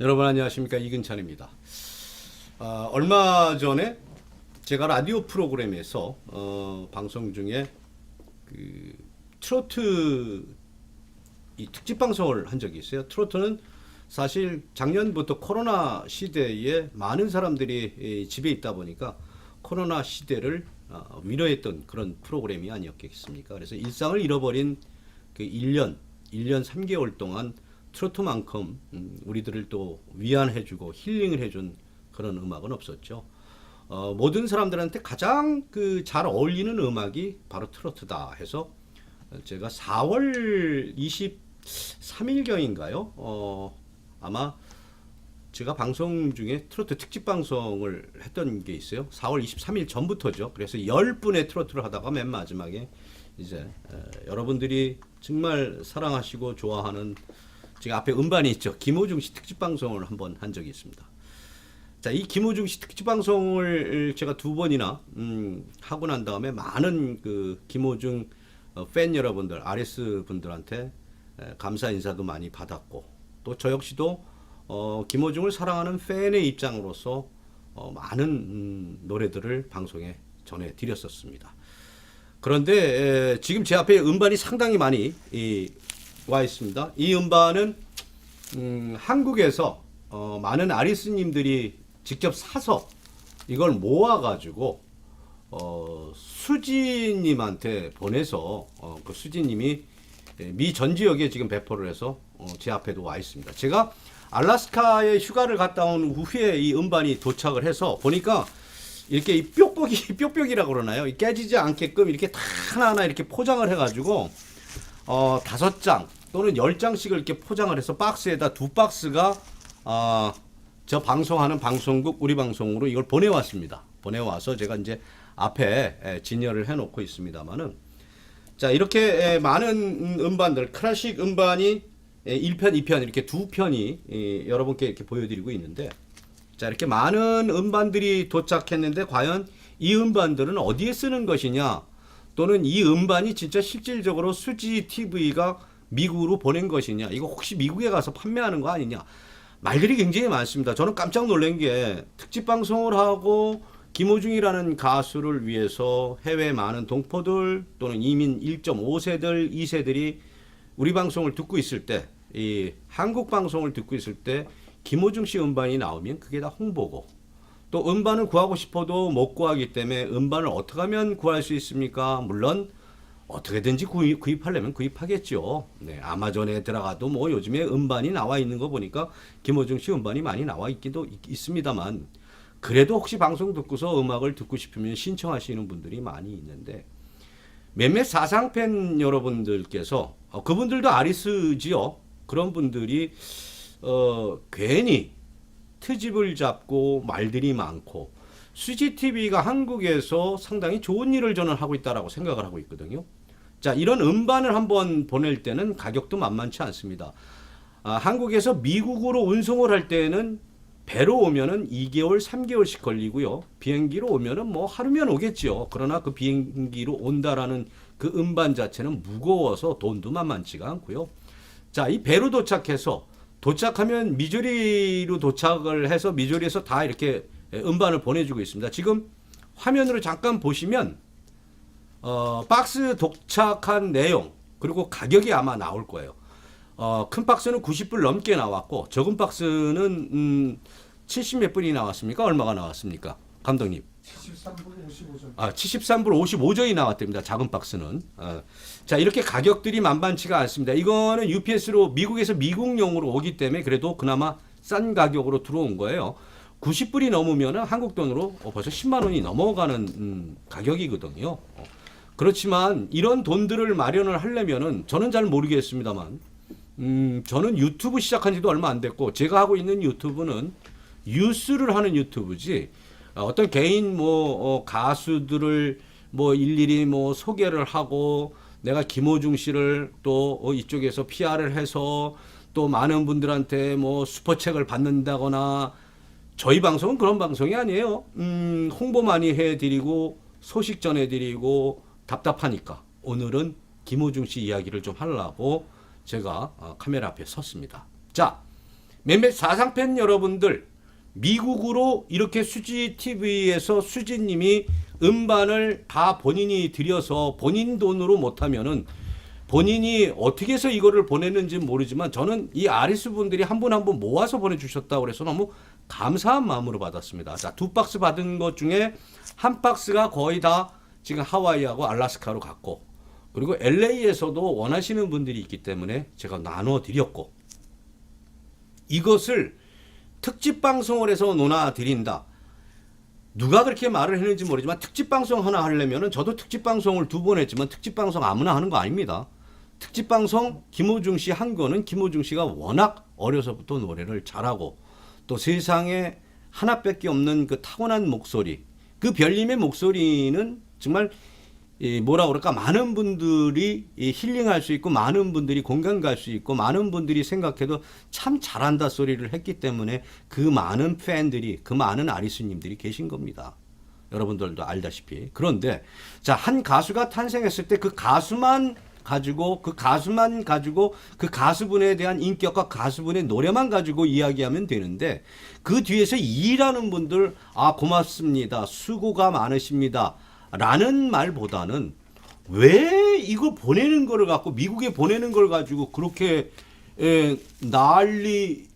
여러분 안녕하십니까 이근찬입니다. 아, 얼마 전에 제가 라디오 프로그램에서 어, 방송 중에 그 트로트 이 특집 방송을 한 적이 있어요. 트로트는 사실 작년부터 코로나 시대에 많은 사람들이 이 집에 있다 보니까 코로나 시대를 어, 위로했던 그런 프로그램이 아니었겠습니까? 그래서 일상을 잃어버린 그 1년, 1년 3개월 동안 트로트만큼 음, 우리들을 또 위안해주고 힐링을 해준 그런 음악은 없었죠. 어, 모든 사람들한테 가장 그 잘 어울리는 음악이 바로 트로트다 해서 제가 4월 23일경인가요? 어, 아마 제가 방송 중에 트로트 특집 방송을 했던 게 있어요. 4월 23일 전부터죠. 그래서 10분의 트로트를 하다가 맨 마지막에 이제 에, 여러분들이 정말 사랑하시고 좋아하는 제가 앞에 음반이 있죠. 김호중 씨 특집 방송을 한 번 한 적이 있습니다. 자, 이 김호중 씨 특집 방송을 제가 두 번이나 음, 하고 난 다음에 많은 그 김호중 어, 팬 여러분들, RS 분들한테 에, 감사 인사도 많이 받았고 또 저 역시도 어, 김호중을 사랑하는 팬의 입장으로서 어, 많은 음, 노래들을 방송에 전해 드렸었습니다. 그런데 에, 지금 제 앞에 음반이 상당히 많이 이, 와 있습니다. 이 음반은 음, 한국에서 어, 많은 아리스님들이 직접 사서 이걸 모아가지고 어, 수지님한테 보내서 어, 그 수지님이 미 전 지역에 지금 배포를 해서 어, 제 앞에도 와 있습니다. 제가 알라스카에 휴가를 갔다 온 후에 이 음반이 도착을 해서 보니까 이렇게 이 뾱뾱이 뾱뾱이라고 그러나요? 이 깨지지 않게끔 이렇게 다 하나하나 이렇게 포장을 해가지고 어, 다섯 장 또는 열 장씩을 이렇게 포장을 해서 박스에다 두 박스가 아, 저 방송하는 방송국 우리 방송으로 이걸 보내왔습니다. 보내와서 제가 이제 앞에 에, 진열을 해놓고 있습니다만은 자 이렇게 에, 많은 음, 음반들 클래식 음반이 에, 1편, 2편 이렇게 두 편이 이, 여러분께 이렇게 보여드리고 있는데 자 이렇게 많은 음반들이 도착했는데 과연 이 음반들은 어디에 쓰는 것이냐 또는 이 음반이 진짜 실질적으로 수지 TV가 미국으로 보낸 것이냐 이거 혹시 미국에 가서 판매하는 거 아니냐 말들이 굉장히 많습니다. 저는 깜짝 놀란 게 특집 방송을 하고 김호중이라는 가수를 위해서 해외 많은 동포들 또는 이민 1.5세들 2세들이 우리 방송을 듣고 있을 때 이 한국 방송을 듣고 있을 때 김호중 씨 음반이 나오면 그게 다 홍보고 또 음반을 구하고 싶어도 못 구하기 때문에 음반을 어떻게 하면 구할 수 있습니까? 물론 어떻게든지 구입, 구입하려면 구입하겠죠. 네, 아마존에 들어가도 뭐 요즘에 음반이 나와 있는 거 보니까 김호중 씨 음반이 많이 나와 있기도 있, 있습니다만 그래도 혹시 방송 듣고서 음악을 듣고 싶으면 신청하시는 분들이 많이 있는데 몇몇 사상 팬 여러분들께서 어, 그분들도 아리스지요. 그런 분들이 어, 괜히 트집을 잡고 말들이 많고 수지 TV가 한국에서 상당히 좋은 일을 저는 하고 있다라고 생각을 하고 있거든요. 자, 이런 음반을 한번 보낼 때는 가격도 만만치 않습니다. 아, 한국에서 미국으로 운송을 할 때는 배로 오면은 2개월, 3개월씩 걸리고요. 비행기로 오면은 뭐 하루면 오겠죠. 그러나 그 비행기로 온다라는 그 음반 자체는 무거워서 돈도 만만치가 않고요. 자, 이 배로 도착해서 도착하면 미조리로 도착을 해서 미조리에서 다 이렇게 음반을 보내주고 있습니다. 지금 화면으로 잠깐 보시면 어, 박스 도착한 내용 그리고 가격이 아마 나올 거예요. 어, 큰 박스는 90불 넘게 나왔고 적은 박스는 음, 70몇 불이 나왔습니까? 얼마가 나왔습니까? 감독님. 73분 55점. 아, 73불 55전이 나왔답니다. 작은 박스는. 어. 자, 이렇게 가격들이 만만치가 않습니다. 이거는 UPS로 미국에서 미국용으로 오기 때문에 그래도 그나마 싼 가격으로 들어온 거예요. 90불이 넘으면 한국 돈으로 어, 벌써 10만 원이 넘어가는 음, 가격이거든요. 어. 그렇지만 이런 돈들을 마련을 하려면은 저는 잘 모르겠습니다만 음, 저는 유튜브 시작한 지도 얼마 안 됐고 제가 하고 있는 유튜브는 뉴스를 하는 유튜브지 어, 어떤 개인 뭐 어, 가수들을 뭐 일일이 뭐 소개를 하고 내가 김호중 씨를 또 어, 이쪽에서 PR을 해서 또 많은 분들한테 뭐 슈퍼책을 받는다거나 저희 방송은 그런 방송이 아니에요. 음, 홍보 많이 해드리고 소식 전해드리고 답답하니까 오늘은 김호중 씨 이야기를 좀 하려고 제가 어, 카메라 앞에 섰습니다. 자, 몇몇 사상팬 여러분들 미국으로 이렇게 수지 TV에서 수지님이 음반을 다 본인이 들여서 본인 돈으로 못하면은 본인이 어떻게 해서 이거를 보냈는지 모르지만 저는 이 아리스 분들이 한 분 한 분 모아서 보내주셨다고 그래서 너무 감사한 마음으로 받았습니다. 자, 두 박스 받은 것 중에 한 박스가 거의 다 지금 하와이하고 알라스카로 갔고 그리고 LA에서도 원하시는 분들이 있기 때문에 제가 나눠 드렸고 이것을 특집 방송을 해서 논아 드린다. 누가 그렇게 말을 했는지 모르지만 특집 방송 하나 하려면은 저도 특집 방송을 두 번 했지만 특집 방송 아무나 하는 거 아닙니다. 특집 방송 김호중 씨 한 거는 김호중 씨가 워낙 어려서부터 노래를 잘하고 또 세상에 하나밖에 없는 그 타고난 목소리 그 별님의 목소리는 정말 이 뭐라 그럴까? 많은 분들이 이 힐링할 수 있고 많은 분들이 공감 갈 수 있고 많은 분들이 생각해도 참 잘한다 소리를 했기 때문에 그 많은 팬들이 그 많은 아리수님들이 계신 겁니다. 여러분들도 알다시피. 그런데 자한 가수가 탄생했을 때 그 가수만 가지고 그 가수만 가지고 그 가수분에 대한 인격과 가수분의 노래만 가지고 이야기하면 되는데 그 뒤에서 일하는 분들 아 고맙습니다. 수고가 많으십니다 라는 말보다는 왜 이거 보내는 거를 갖고 미국에 보내는 걸 가지고 그렇게 에, 난리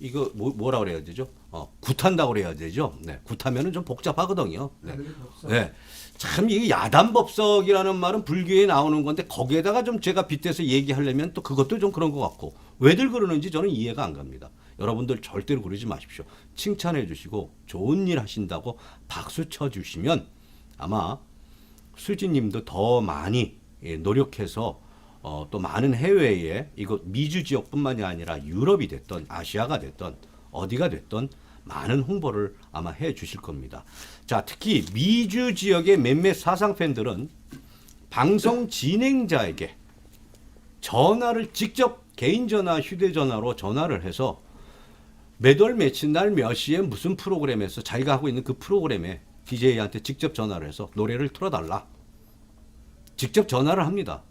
이거 뭐, 뭐라 그래야 되죠? 어, 굿한다고 그래야 되죠. 네, 굿하면은 좀 복잡하거든요. 네. 네. 참 이게 야단 법석이라는 말은 불교에 나오는 건데 거기에다가 좀 제가 빗대서 얘기하려면 또 그것도 좀 그런 것 같고 왜들 그러는지 저는 이해가 안 갑니다. 여러분들 절대로 그러지 마십시오. 칭찬해 주시고 좋은 일 하신다고 박수 쳐 주시면 아마 수지님도 더 많이 예, 노력해서 어, 또 많은 해외에 이거 미주 지역뿐만이 아니라 유럽이 됐던 아시아가 됐던 어디가 됐던 많은 홍보를 아마 해 주실 겁니다. 자, 특히 미주 지역의 몇몇 사상 팬들은 방송 진행자에게 전화를 직접 개인 전화, 휴대 전화로 전화를 해서 몇월 며칠 날 몇 시에 무슨 프로그램에서 자기가 하고 있는 그 프로그램에 DJ한테 직접 전화를 해서 노래를 틀어달라. 직접 전화를 합니다.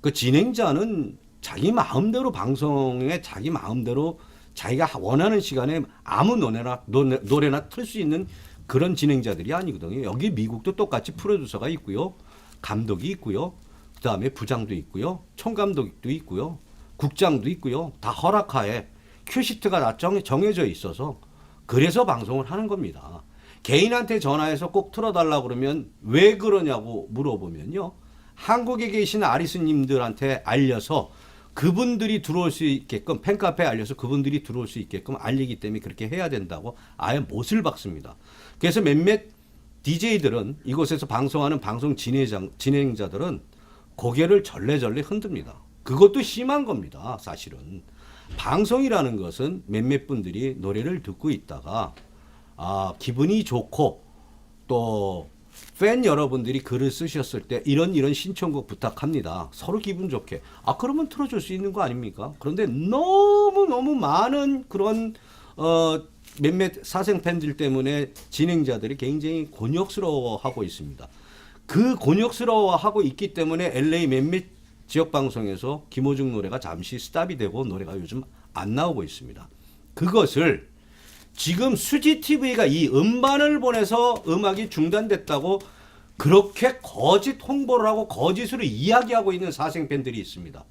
그 진행자는 자기 마음대로 방송에 자기 마음대로 자기가 원하는 시간에 아무 노래나 노래, 노래나 틀 수 있는 그런 진행자들이 아니거든요. 여기 미국도 똑같이 프로듀서가 있고요. 감독이 있고요. 그다음에 부장도 있고요. 총감독도 있고요. 국장도 있고요. 다 허락하에 큐시트가 다 정, 정해져 있어서 그래서 방송을 하는 겁니다. 개인한테 전화해서 꼭 틀어달라 그러면 왜 그러냐고 물어보면요. 한국에 계신 아리스님들한테 알려서 그분들이 들어올 수 있게끔 팬카페에 알려서 그분들이 들어올 수 있게끔 알리기 때문에 그렇게 해야 된다고 아예 못을 박습니다. 그래서 몇몇 DJ들은 이곳에서 방송하는 방송 진행자, 진행자들은 고개를 절레절레 흔듭니다. 그것도 심한 겁니다. 사실은. 방송이라는 것은 몇몇 분들이 노래를 듣고 있다가 아, 기분이 좋고 또 팬 여러분들이 글을 쓰셨을 때 이런 이런 신청곡 부탁합니다. 서로 기분 좋게. 아 그러면 틀어줄 수 있는 거 아닙니까? 그런데 너무 너무 많은 그런 어 몇몇 사생 팬들 때문에 진행자들이 굉장히 곤욕스러워하고 있습니다. 그 곤욕스러워하고 있기 때문에 LA 몇몇 지역 방송에서 김호중 노래가 잠시 스탑이 되고 노래가 요즘 안 나오고 있습니다. 그것을 지금 수지 TV가 이 음반을 보내서 음악이 중단됐다고 그렇게 거짓 홍보를 하고 거짓으로 이야기하고 있는 사생 팬들이 있습니다.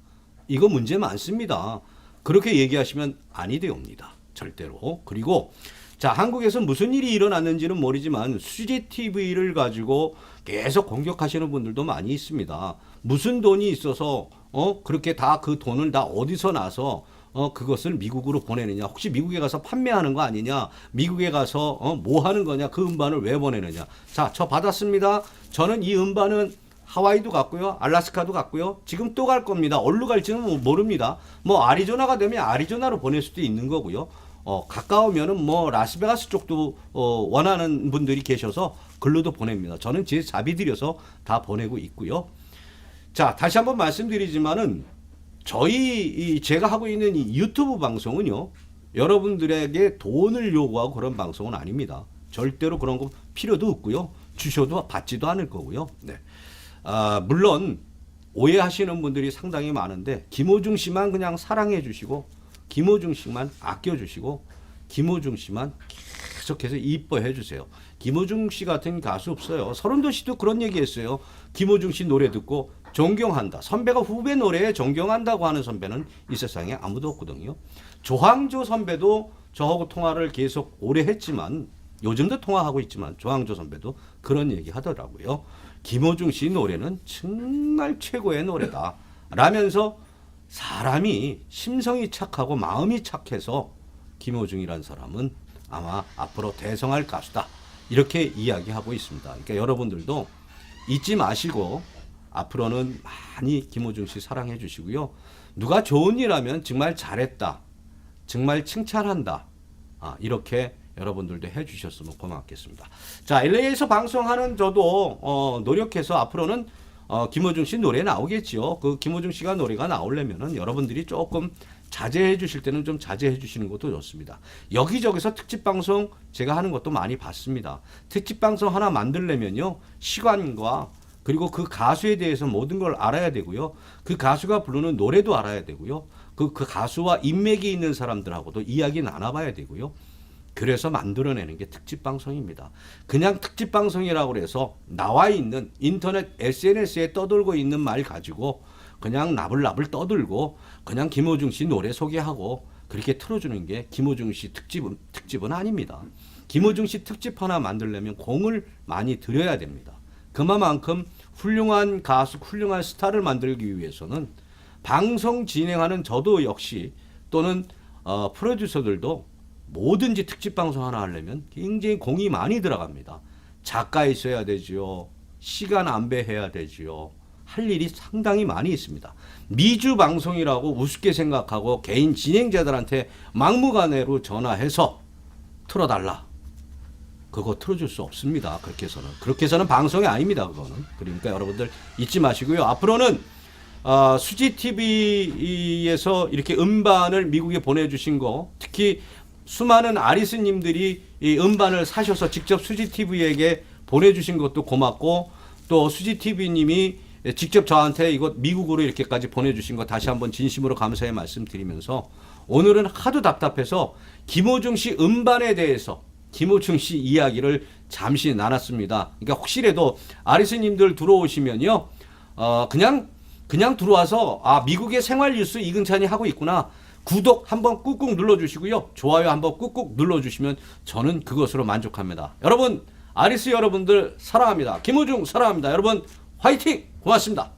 이거 문제 많습니다. 그렇게 얘기하시면 아니 되옵니다. 절대로. 그리고 자, 한국에서 무슨 일이 일어났는지는 모르지만 수지 TV를 가지고 계속 공격하시는 분들도 많이 있습니다. 무슨 돈이 있어서 어 그렇게 다 그 돈을 다 어디서 나서 어 그것을 미국으로 보내느냐? 혹시 미국에 가서 판매하는 거 아니냐? 미국에 가서 어 뭐 하는 거냐? 그 음반을 왜 보내느냐? 자, 저 받았습니다. 저는 이 음반은 하와이도 갔고요, 알라스카도 갔고요. 지금 또 갈 겁니다. 어디로 갈지는 뭐 모릅니다. 뭐 아리조나가 되면 아리조나로 보낼 수도 있는 거고요. 어, 가까우면은 뭐 라스베가스 쪽도 어, 원하는 분들이 계셔서 글로도 보냅니다. 저는 제 자비 들여서 다 보내고 있고요. 자, 다시 한번 말씀드리지만은 저희 이 제가 하고 있는 이 유튜브 방송은요. 여러분들에게 돈을 요구하고 그런 방송은 아닙니다. 절대로 그런 거 필요도 없고요. 주셔도 받지도 않을 거고요. 네. 아, 물론 오해하시는 분들이 상당히 많은데 김호중 씨만 그냥 사랑해 주시고 김호중 씨만 아껴 주시고 김호중 씨만 계속해서 이뻐해 주세요. 김호중 씨 같은 가수 없어요. 서른도 씨도 그런 얘기 했어요. 김호중 씨 노래 듣고 존경한다. 선배가 후배 노래에 존경한다고 하는 선배는 이 세상에 아무도 없거든요. 조항조 선배도 저하고 통화를 계속 오래 했지만 요즘도 통화하고 있지만 조항조 선배도 그런 얘기 하더라고요. 김호중 씨 노래는 정말 최고의 노래다. 라면서 사람이 심성이 착하고 마음이 착해서 김호중이라는 사람은 아마 앞으로 대성할 가수다. 이렇게 이야기하고 있습니다. 그러니까 여러분들도 잊지 마시고 앞으로는 많이 김호중 씨 사랑해 주시고요. 누가 좋은 일 하면 정말 잘했다. 정말 칭찬한다. 아, 이렇게 여러분들도 해 주셨으면 고맙겠습니다. 자, LA에서 방송하는 저도 어, 노력해서 앞으로는 어, 김호중 씨 노래 나오겠지요. 그 김호중 씨가 노래가 나오려면은 여러분들이 조금 자제해 주실 때는 좀 자제해 주시는 것도 좋습니다. 여기저기서 특집 방송 제가 하는 것도 많이 봤습니다. 특집 방송 하나 만들려면요. 시간과 그리고 그 가수에 대해서 모든 걸 알아야 되고요. 그 가수가 부르는 노래도 알아야 되고요. 그, 그 가수와 인맥이 있는 사람들하고도 이야기 나눠봐야 되고요. 그래서 만들어내는 게 특집 방송입니다. 그냥 특집 방송이라고 해서 나와 있는 인터넷 SNS에 떠들고 있는 말 가지고 그냥 나불나불 떠들고 그냥 김호중 씨 노래 소개하고 그렇게 틀어주는 게 김호중 씨 특집은 특집은 아닙니다. 김호중 씨 특집 하나 만들려면 공을 많이 들여야 됩니다. 그만큼 훌륭한 가수, 훌륭한 스타를 만들기 위해서는 방송 진행하는 저도 역시 또는 어, 프로듀서들도 뭐든지 특집 방송 하나 하려면 굉장히 공이 많이 들어갑니다. 작가 있어야 되지요. 시간 안배해야 되지요. 할 일이 상당히 많이 있습니다. 미주 방송이라고 우습게 생각하고 개인 진행자들한테 막무가내로 전화해서 틀어달라. 그거 틀어줄 수 없습니다. 그렇게 해서는 그렇게 해서는 방송이 아닙니다. 그거는 그러니까 여러분들 잊지 마시고요. 앞으로는 어, 수지 TV에서 이렇게 음반을 미국에 보내주신 거 특히 수많은 아리스님들이 이 음반을 사셔서 직접 수지 TV에게 보내주신 것도 고맙고 또 수지 TV님이 직접 저한테 이거 미국으로 이렇게까지 보내주신 거 다시 한번 진심으로 감사의 말씀드리면서 오늘은 하도 답답해서 김호중 씨 음반에 대해서 김호중 씨 이야기를 잠시 나눴습니다. 그러니까 혹시라도 아리스님들 들어오시면요, 어 그냥 그냥 들어와서 아 미국의 생활 뉴스 이근찬이 하고 있구나. 구독 한번 꾹꾹 눌러주시고요. 좋아요 한번 꾹꾹 눌러주시면 저는 그것으로 만족합니다. 여러분 아리스 여러분들 사랑합니다. 김호중 사랑합니다. 여러분 화이팅! 고맙습니다.